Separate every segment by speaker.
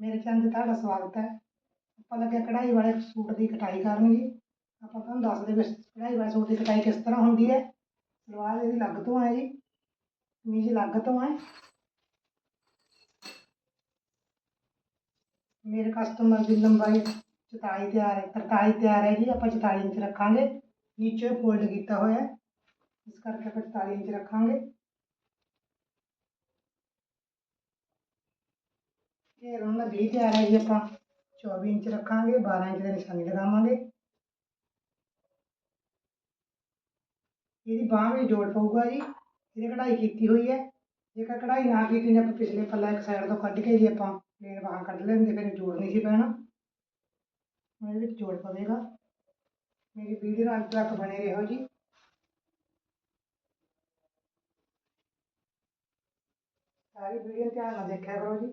Speaker 1: ਮੇਰੇ ਚੈਨਲ 'ਤੇ ਤੁਹਾਡਾ ਸਵਾਗਤ ਹੈ ਆਪਾਂ ਲੱਗੇ ਕਢਾਈ ਵਾਲੇ ਸੂਟ ਦੀ ਕਟਾਈ ਕਰਨ ਜੀ ਆਪਾਂ ਤੁਹਾਨੂੰ ਦੱਸਦੇ ਵੀ ਕਢਾਈ ਵਾਲੇ ਸੂਟ ਦੀ ਕਟਾਈ ਕਿਸ ਤਰ੍ਹਾਂ ਹੁੰਦੀ ਹੈ ਸਲਵਾਰ ਇਹਦੀ ਲੱਗ ਤੋਂ ਹੈ ਜੀ ਕਮੀਜ਼ ਲੱਗ ਤੋਂ ਹੈ ਮੇਰੇ ਕਸਟਮਰ ਦੀ ਲੰਬਾਈ 44 ਤਿਆਰ ਹੈ 43 ਤਿਆਰ ਹੈ ਜੀ ਆਪਾਂ 44 ਇੰਚ ਰੱਖਾਂਗੇ ਨੀਚੇ ਫੋਲਡ ਕੀਤਾ ਹੋਇਆ ਹੈ ਇਸ ਕਰਕੇ ਆਪਾਂ 44 ਇੰਚ ਰੱਖਾਂਗੇ ਘੇਰ ਉਹਨਾਂ ਦਾ 20 ਤਿਆਰ ਹੈ ਜੀ ਆਪਾਂ 24 ਇੰਚ ਰੱਖਾਂਗੇ 12 ਇੰਚ ਦਾ ਨਿਸ਼ਾਨੀ ਲਗਾਵਾਂਗੇ ਇਹਦੀ ਬਾਂਹ ਵਿੱਚ ਜੋੜ ਪਊਗਾ ਜੀ ਇਹਦੀ ਕਢਾਈ ਕੀਤੀ ਹੋਈ ਹੈ ਜੇਕਰ ਕਢਾਈ ਨਾ ਕੀਤੀ ਤਾਂ ਆਪਾਂ ਪਿਛਲੇ ਪੱਲਾ ਇੱਕ ਸਾਈਡ ਤੋਂ ਕੱਢ ਕੇ ਜੀ ਆਪਾਂ ਪਲੇਨ ਬਾਹਾਂ ਕੱਢ ਲੈਂਦੇ ਫਿਰ ਜੋੜ ਨਹੀਂ ਸੀ ਪੈਣਾ ਹੁਣ ਇਹਦੇ ਵਿੱਚ ਜੋੜ ਪਵੇਗਾ ਮੇਰੀ ਵੀਡੀਓ ਨਾਲ ਅੰਤ ਤੱਕ ਬਣੇ ਰਹੋ ਜੀ ਸਾਰੀ ਵੀਡੀਓ ਧਿਆਨ ਨਾਲ ਦੇਖਿਆ ਕਰੋ ਜੀ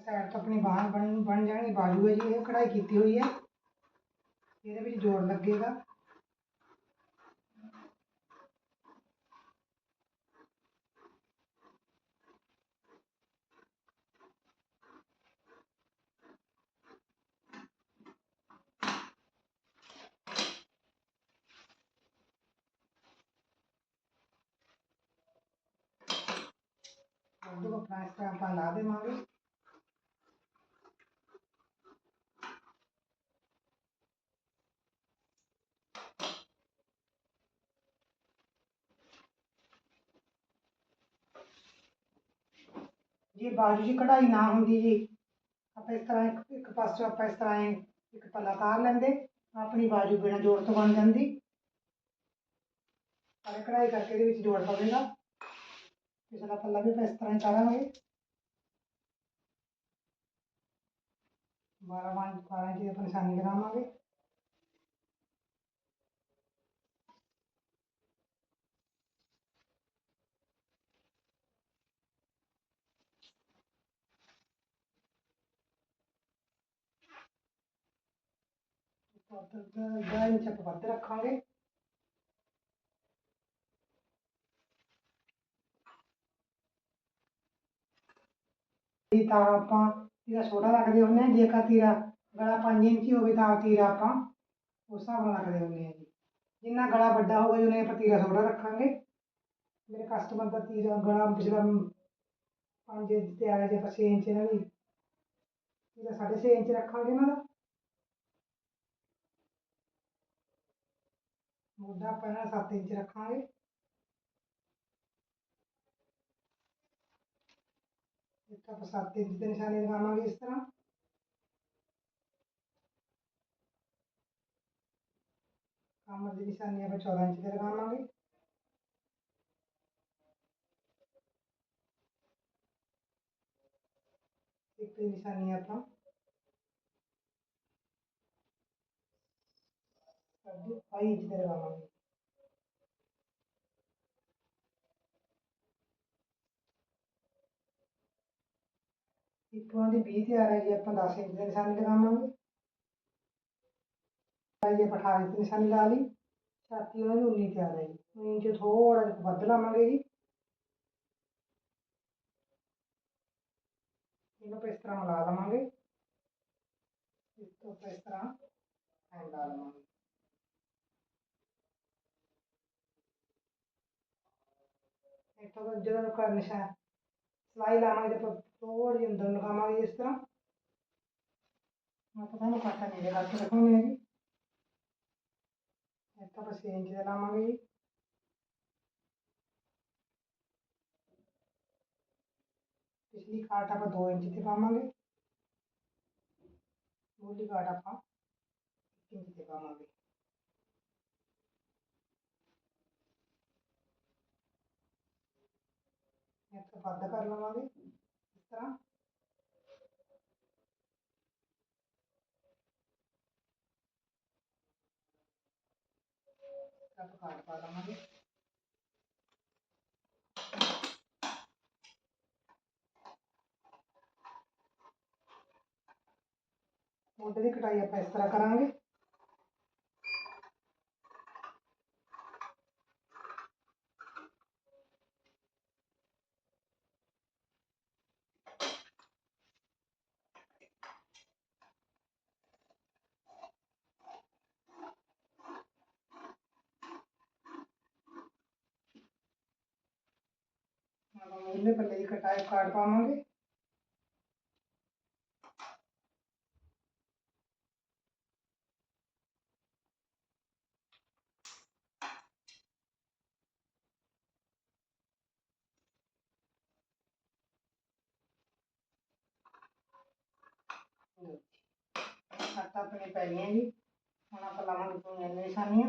Speaker 1: साइड तो अपनी बाहर बन बन जाएगी। बाजू है जी, ये कढ़ाई की हुई है। ये भी जोड़ लगेगा। देखो फ्राइज का आप ला दे मांगे ਬਾਜੂ ਦੀ ਕਢਾਈ ਨਾ ਹੁੰਦੀ ਜੀ। ਆਪਾਂ ਇਸ ਤਰ੍ਹਾਂ ਇੱਕ ਇੱਕ ਪਾਸੇ ਆਪਾਂ ਇਸ ਤਰ੍ਹਾਂ ਇੱਕ ਪੱਲਾ ਤਾਰ ਲੈਂਦੇ, ਆਪਣੀ ਬਾਜੂ ਬਿਨਾਂ ਜੋੜ ਤੋਂ ਬਣ ਜਾਂਦੀ। ਪਰ ਕਢਾਈ ਕਰਕੇ ਇਹਦੇ ਵਿੱਚ ਜੋੜ ਪਵੇਗਾ। ਪਿਛਲਾ ਪੱਲਾ ਵੀ ਆਪਾਂ ਇਸ ਤਰ੍ਹਾਂ ਹੀ ਤਾਰਾਂਗੇ। 12 ਪੰਜ 12 ਇੰਚ ਆਪਾਂ ਨਿਸ਼ਾਨੀ ਲਗਾਵਾਂਗੇ। ग्यारह इंच आप छोटा रख तीरा पाँच इंच तीरा आप उस हिसाब रख दे जी जिन्ना गड़ा बड़ा होगा, उन्हें तीरा छोटा मेरे कस्टमर का तीरा पिछला इंच तैयार है छः इंच तीरा साढ़े इंच ना ਇਹਨਾਂ ਦੀ ਤੀਰਾ 6.5 ਇੰਚ ਰੱਖਾਂਗੇ ਇਹਨਾਂ ਦਾ ਮੋਢਾ ਆਪਾਂ ਇਹਨਾਂ ਦਾ 7 ਇੰਚ ਰੱਖਾਂਗੇ ਇੱਕ ਆਪਾਂ 7 ਇੰਚ ਦੇ ਨਿਸ਼ਾਨੇ ਲਗਾਵਾਂਗੇ ਇਸ ਤਰ੍ਹਾਂ ਕਮਰ ਦੀ ਨਿਸ਼ਾਨੀ ਆਪਾਂ 14 ਇੰਚ ਦੇ ਲਗਾਵਾਂਗੇ ਇੱਕ ਦੀ ਨਿਸ਼ਾਨੀ ਆਪਾਂ दस इंच अठारह इंच ली। छाती उन्नीस आ है थोड़ा बद लावे जी। इनको तो इस तरह ला लवेंगे तो इस तरह ला लवेंगे ਇੱਥੋਂ ਤੋਂ ਜਦੋਂ ਕਰ ਨਿਸ਼ਾਨ ਸਿਲਾਈ ਲਾਵਾਂਗੇ ਤੇ ਆਪਾਂ ਥੋੜ੍ਹੀ ਜਿਹੀ ਅੰਦਰ ਨੂੰ ਲਗਾਵਾਂਗੇ ਇਸ ਤਰ੍ਹਾਂ। ਆਪਾਂ ਤੁਹਾਨੂੰ ਕੱਟਾ ਨੇੜੇ ਕਰਕੇ ਰੱਖਾਂਗੇ ਜੀ ਇੱਥੋਂ ਆਪਾਂ 6 ਇੰਚ ਦਾ ਲਾਵਾਂਗੇ ਜੀ। ਪਿਛਲੀ ਕਾਟ ਆਪਾਂ 2 ਇੰਚ ਤੇ ਪਾਵਾਂਗੇ। ਮੂਲੀ ਕਾਟ ਆਪਾਂ ਇੰਚ ਤੇ ਪਾਵਾਂਗੇ। ఎంత బద్ధకరణం అది ఇస్తారా కలపాలం అది मोटे की कटाई आप इस तरह करेंगे ಮೊದಲನೇ पर ಟೈಪ್ ಕಾರ್ಡ್ ಫಾರ್ಮ್ ಆಗಿ अपने अपनी जी हम आप निशानियाँ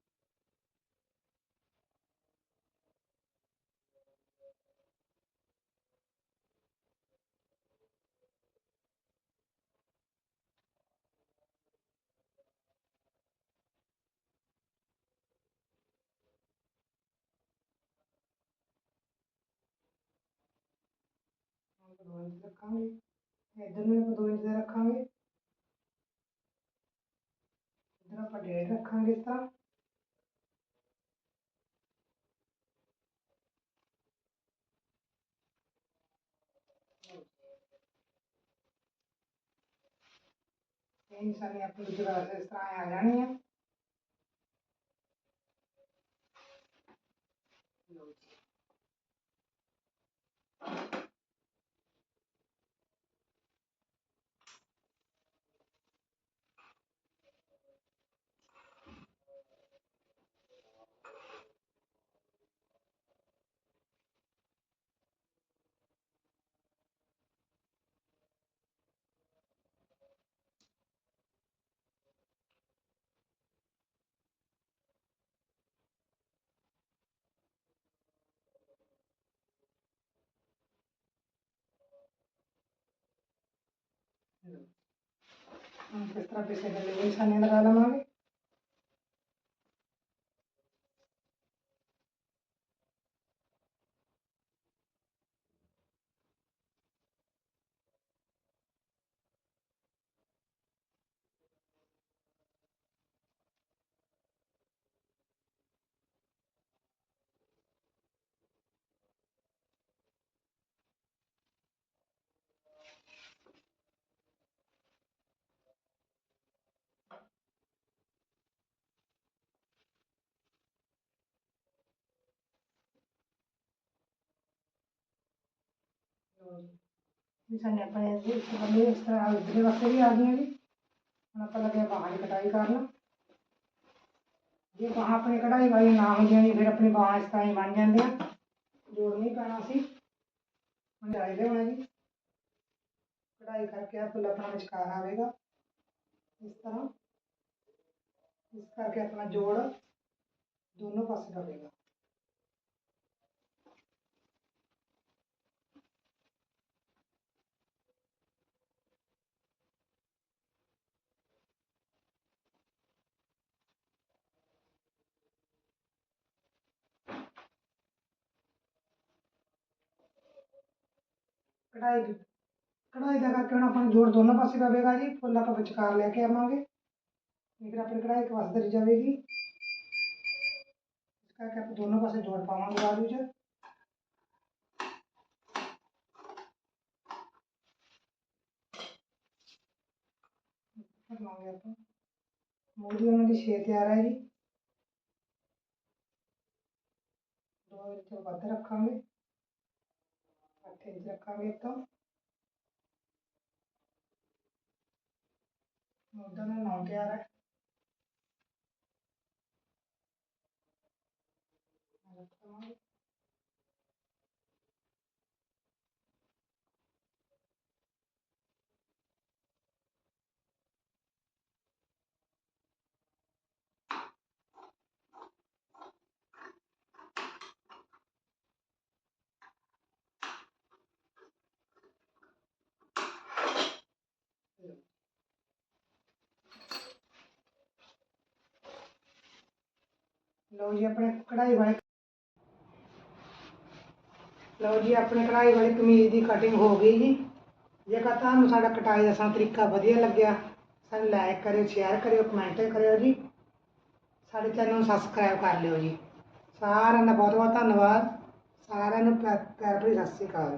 Speaker 1: दो इंच रखांगे। इधर में दो इंच रखांगे। इधर आप डेढ़ रखा इस तरह। निशानी अपनी जरा से इस तरह आ जानी है। Thank you. നമുക്ക് എത്ര പിശകല്ലേ ഈ സമയം കാലമാണ് ਨਿਸ਼ਾਨੀਆਂ ਲਗਾ ਲਵਾਂਗੇ ਲਓ ਜੀ ਨਿਸ਼ਾਨੀ ਆਪਣੇ ਇਸ ਇਸ ਬੰਦੇ ਇਸ ਤਰ੍ਹਾਂ ਇਧਰਲੇ ਪਾਸੇ ਵੀ ਆ ਗਈਆਂ ਜੀ ਹੁਣ ਆਪਾਂ ਲੱਗੇ ਬਾਹਾਂ ਦੀ ਕਟਾਈ ਕਰਨ ਜੇ ਬਾਹਾਂ ਆਪਣੀ ਕਢਾਈ ਵਾਲੀ ਨਾ ਹੁੰਦੀਆਂ ਜੀ ਫਿਰ ਆਪਣੀ ਬਾਹਾਂ ਇਸ ਤਰ੍ਹਾਂ ਹੀ ਬਣ ਜਾਂਦੀਆਂ ਜੋੜ ਨਹੀਂ ਪੈਣਾ ਸੀ ਹੁਣ ਜਾਈ ਲਿਆਉਣਾ ਜੀ ਕਢਾਈ ਕਰਕੇ ਆ ਫੁੱਲ ਆਪਣਾ ਵਿਚਕਾਰ ਆਵੇਗਾ ਇਸ ਤਰ੍ਹਾਂ ਇਸ ਕਰਕੇ ਆਪਣਾ ਜੋੜ ਦੋਨੋਂ ਪਾਸੇ ਪਵੇਗਾ ਕਢਾਈ ਕਢਾਈ ਦਾ ਕਰਕੇ ਹੁਣ ਆਪਾਂ ਨੂੰ ਜੋੜ ਦੋਨੋਂ ਪਾਸੇ ਪਵੇਗਾ ਜੀ ਫੁੱਲ ਆਪਾਂ ਵਿਚਕਾਰ ਲੈ ਕੇ ਆਵਾਂਗੇ ਨਹੀਂ ਫਿਰ ਆਪਣੀ ਕਢਾਈ ਇੱਕ ਪਾਸੇ ਧਰੀ ਜਾਵੇਗੀ ਇਸ ਕਰਕੇ ਆਪਾਂ ਦੋਨੋਂ ਪਾਸੇ ਜੋੜ ਪਾਵਾਂਗੇ ਬਾਅਦ ਵਿੱਚ ਇੱਧਰ ਲਾਉਂਗੇ ਆਪਾਂ ਮੂਰੀ ਉਹਨਾਂ ਦੀ 6 ਤਿਆਰ ਹੈ ਜੀ ਦੋ ਇੰਚ ਵੱਧ ਰੱਖਾਂਗੇ exactamente उधर में माउंटेन आ रहा है ਲਓ ਜੀ ਆਪਣੇ ਕਢਾਈ ਵਾਲੇ ਲਓ ਜੀ ਆਪਣੇ ਕਢਾਈ ਵਾਲੀ ਕਮੀਜ਼ ਦੀ ਕਟਿੰਗ ਹੋ ਗਈ ਜੀ ਜੇਕਰ ਤੁਹਾਨੂੰ ਸਾਡਾ ਕਟਾਈ ਦਾ ਸਾਡਾ ਤਰੀਕਾ ਵਧੀਆ ਲੱਗਿਆ ਸਾਨੂੰ ਲਾਈਕ ਕਰਿਓ ਸ਼ੇਅਰ ਕਰਿਓ ਕਮੈਂਟ ਕਰਿਓ ਜੀ ਸਾਡੇ ਚੈਨਲ ਨੂੰ ਸਬਸਕ੍ਰਾਈਬ ਕਰ ਲਿਓ ਜੀ ਸਾਰਿਆਂ ਦਾ ਬਹੁਤ ਬਹੁਤ ਧੰਨਵਾਦ ਸਾਰਿਆਂ ਨੂੰ ਪਿਆ- ਪਿਆਰ ਭਰੀ ਸਤਿ ਸ਼੍ਰੀ ਅਕਾਲ